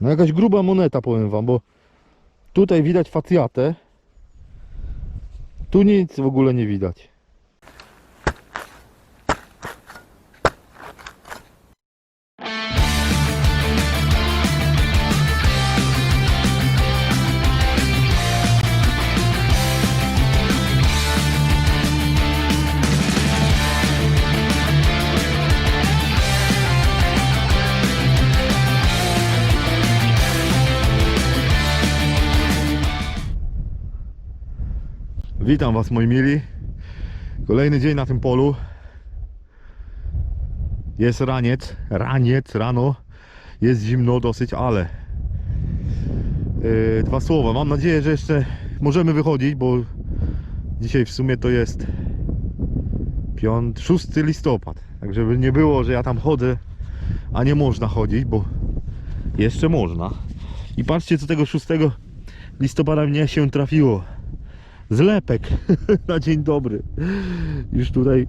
No jakaś gruba moneta powiem wam, bo tutaj widać facjatę. Tu nic w ogóle nie widać. Witam Was moi mili. Kolejny dzień na tym polu. Jest raniec, raniec, rano. Jest zimno dosyć, ale yy, dwa słowa. Mam nadzieję, że jeszcze możemy wychodzić, bo dzisiaj w sumie to jest 5, 6 listopad. Tak żeby nie było, że ja tam chodzę, a nie można chodzić, bo jeszcze można. I patrzcie, co tego 6 listopada mnie się trafiło zlepek na dzień dobry. Już tutaj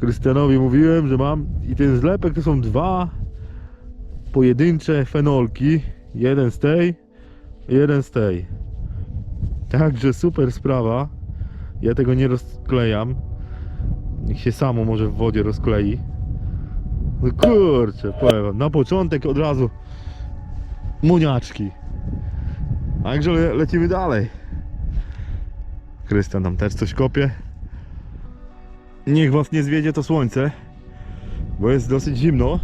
Krystianowi mówiłem, że mam i ten zlepek to są dwa pojedyncze fenolki. Jeden z tej, jeden z tej. Także super sprawa. Ja tego nie rozklejam. Niech się samo może w wodzie rozklei. No kurczę, powiem wam, na początek od razu muniaczki. Także le lecimy dalej. Krystian tam też coś kopie. Niech was nie zwiedzie to słońce, bo jest dosyć zimno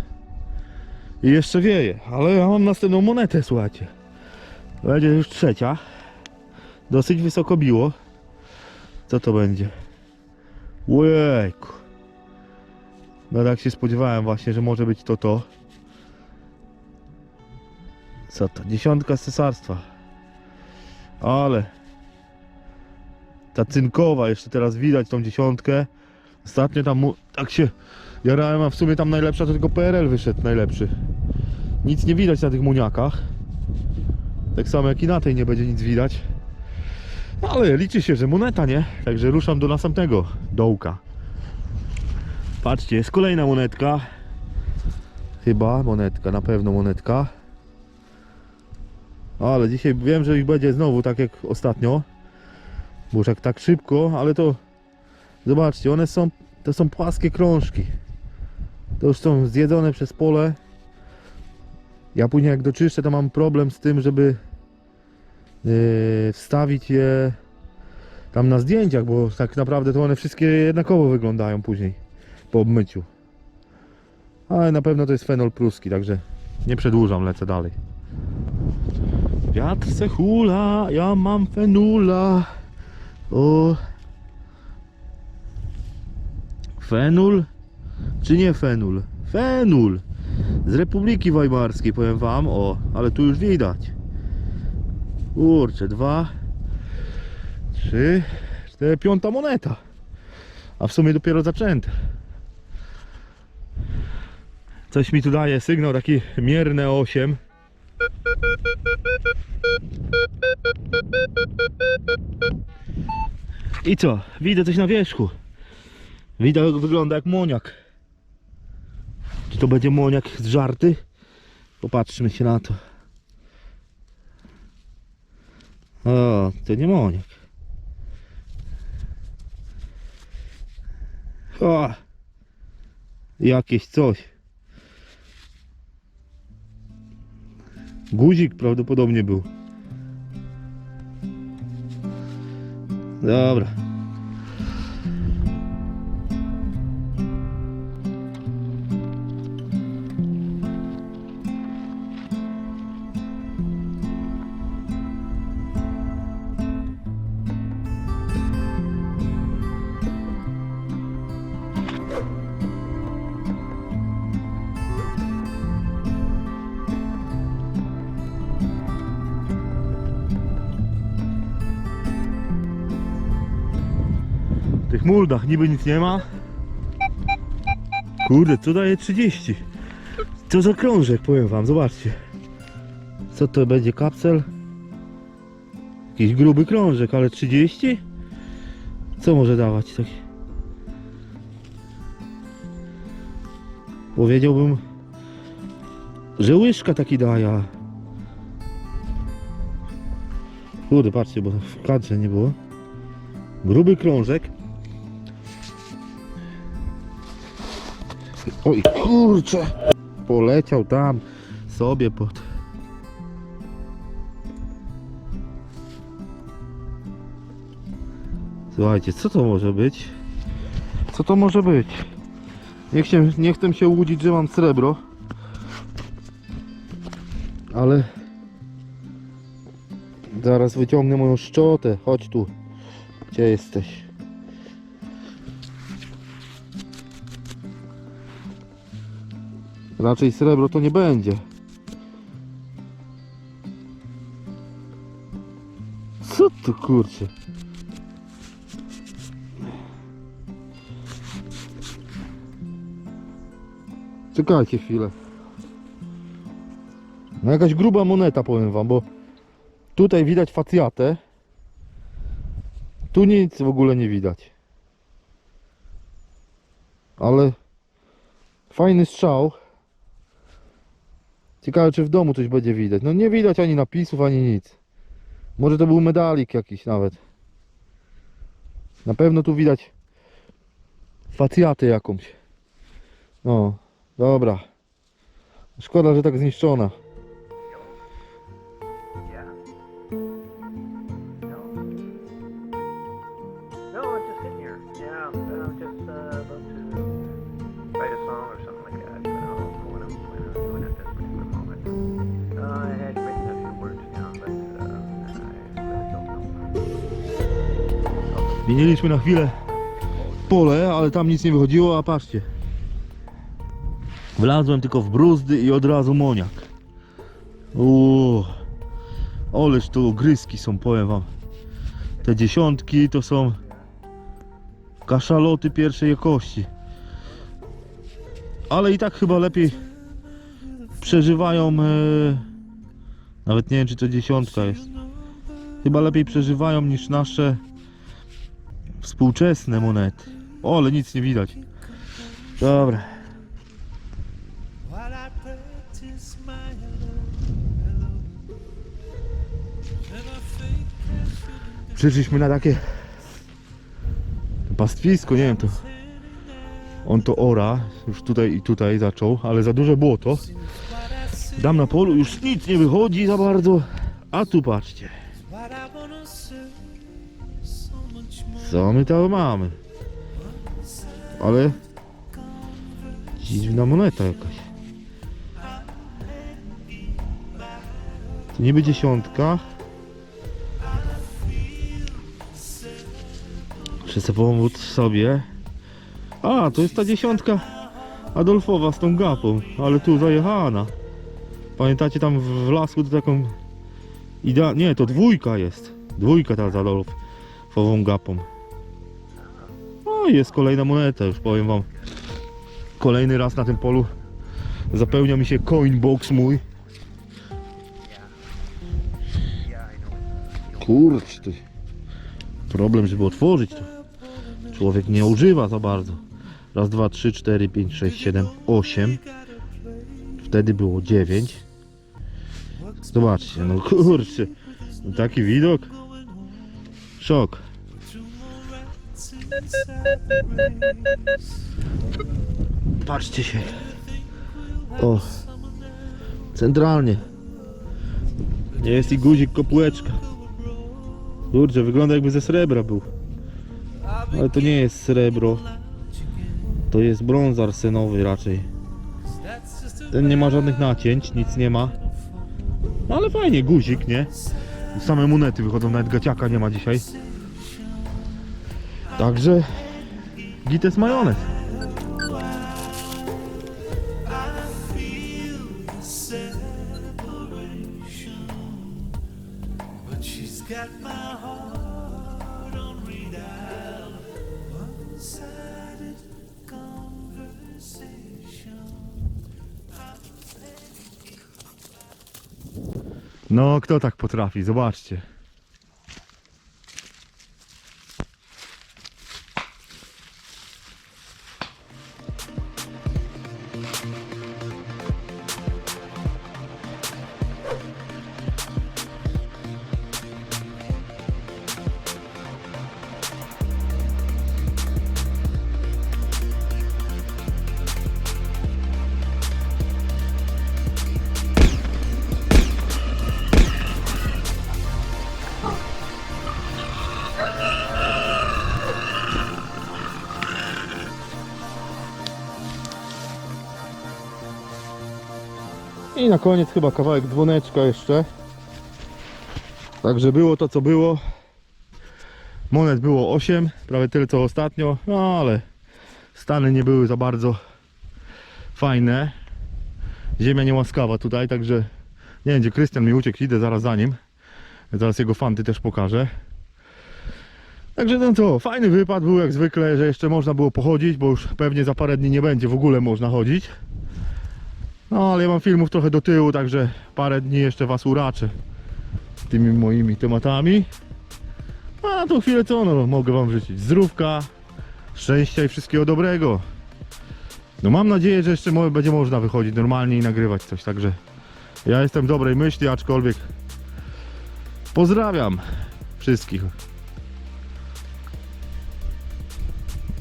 i jeszcze wieje, ale ja mam następną monetę, słuchajcie. Będzie już trzecia. Dosyć wysoko biło. Co to będzie? Łejku. No tak się spodziewałem właśnie, że może być to to. Co to? Dziesiątka z cesarstwa. Ale ta cynkowa, jeszcze teraz widać tą dziesiątkę. Ostatnio tam tak się jarałem, a w sumie tam najlepsza to tylko PRL wyszedł najlepszy. Nic nie widać na tych muniakach. Tak samo jak i na tej nie będzie nic widać. No ale liczy się, że moneta, nie? Także ruszam do następnego dołka. Patrzcie, jest kolejna monetka. Chyba monetka, na pewno monetka. Ale dzisiaj wiem, że ich będzie znowu tak jak ostatnio. Jak tak szybko, ale to zobaczcie, one są, to są płaskie krążki. To już są zjedzone przez pole. Ja później jak doczyszczę, to mam problem z tym, żeby yy, wstawić je tam na zdjęciach, bo tak naprawdę to one wszystkie jednakowo wyglądają później po obmyciu. Ale na pewno to jest fenol pruski, także nie przedłużam, lecę dalej. Wiatr se hula, ja mam fenula. O. Fenul? Czy nie fenul? Fenul! Z Republiki Weimarskiej powiem wam, o, ale tu już widać. Kurczę, dwa, trzy, cztery, piąta moneta. A w sumie dopiero zaczęte. Coś mi tu daje sygnał taki mierne 8. I co? Widzę coś na wierzchu. Widzę, wygląda jak moniak. Czy to będzie moniak z żarty? Popatrzmy się na to. O, to nie moniak. O, jakieś coś. Guzik prawdopodobnie był. Dobra. Muldach niby nic nie ma. Kurde, co daje 30? Co za krążek, powiem wam, zobaczcie. Co to będzie kapsel? Jakiś gruby krążek, ale 30? Co może dawać taki? Powiedziałbym, że łyżka taki daje. Kurde, patrzcie, bo w kadrze nie było. Gruby krążek. Oj, kurczę! Poleciał tam sobie pod... Słuchajcie, co to może być? Co to może być? Nie chcę, nie chcę się łudzić, że mam srebro. Ale... Zaraz wyciągnę moją szczotę. Chodź tu. Gdzie jesteś? Raczej srebro to nie będzie. Co to kurczę? Czekajcie chwilę. No jakaś gruba moneta powiem wam, bo tutaj widać facjatę. Tu nic w ogóle nie widać. Ale fajny strzał. Ciekawe czy w domu coś będzie widać. No nie widać ani napisów, ani nic. Może to był medalik jakiś nawet. Na pewno tu widać facjatę jakąś. No, dobra. Szkoda, że tak zniszczona. Zmieniliśmy na chwilę pole, ale tam nic nie wychodziło, a patrzcie. Wlazłem tylko w bruzdy i od razu moniak. Uuu. Oleż tu ogryski są, powiem wam. Te dziesiątki to są kaszaloty pierwszej jakości. Ale i tak chyba lepiej przeżywają. E, nawet nie wiem, czy to dziesiątka jest. Chyba lepiej przeżywają niż nasze współczesne monety. O, ale nic nie widać. Dobra. Przyszliśmy na takie pastwisko, nie wiem to. On to ora, już tutaj i tutaj zaczął, ale za duże błoto. Dam na polu, już nic nie wychodzi za bardzo. A tu patrzcie, co my tam mamy. Ale dziwna moneta jakaś. To niby dziesiątka. Muszę sobie pomóc sobie. A, to jest ta dziesiątka Adolfowa z tą gapą, ale tu zajechana. Pamiętacie tam w lasku to taką idea... Nie, to dwójka jest. Dwójka ta z Adolfową gapą. O, jest kolejna moneta, już powiem wam. Kolejny raz na tym polu zapełnia mi się coin box mój. I. Kurczę, problem, żeby otworzyć to. Człowiek nie używa za bardzo. Raz, dwa, trzy, cztery, pięć, sześć, siedem, osiem. Wtedy było dziewięć. Zobaczcie, no kurczę. Taki widok. Szok. Patrzcie się. O. Centralnie. Nie jest i guzik kopułeczka. Kurczę, wygląda jakby ze srebra był. Ale to nie jest srebro. To jest brąz arsenowy raczej. Ten nie ma żadnych nacięć, nic nie ma. No ale fajnie, guzik, nie? Same monety wychodzą, nawet gaciaka nie ma dzisiaj. Także gites majonez. No, kto tak potrafi? Zobaczcie. I na koniec chyba kawałek dzwoneczka jeszcze. Także było to co było. Monet było 8, prawie tyle co ostatnio, no ale stany nie były za bardzo fajne. Ziemia niełaskawa tutaj, także nie wiem gdzie Krystian mi uciekł, idę zaraz za nim. Zaraz jego fanty też pokażę. Także no to, fajny wypad był jak zwykle, że jeszcze można było pochodzić, bo już pewnie za parę dni nie będzie w ogóle można chodzić. No ale ja mam filmów trochę do tyłu, także parę dni jeszcze was uraczę tymi moimi tematami. A na tą chwilę co no, mogę wam życzyć? Zdrówka, szczęścia i wszystkiego dobrego. No mam nadzieję, że jeszcze będzie można wychodzić normalnie i nagrywać coś, także ja jestem dobrej myśli, aczkolwiek pozdrawiam wszystkich.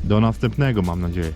Do następnego mam nadzieję.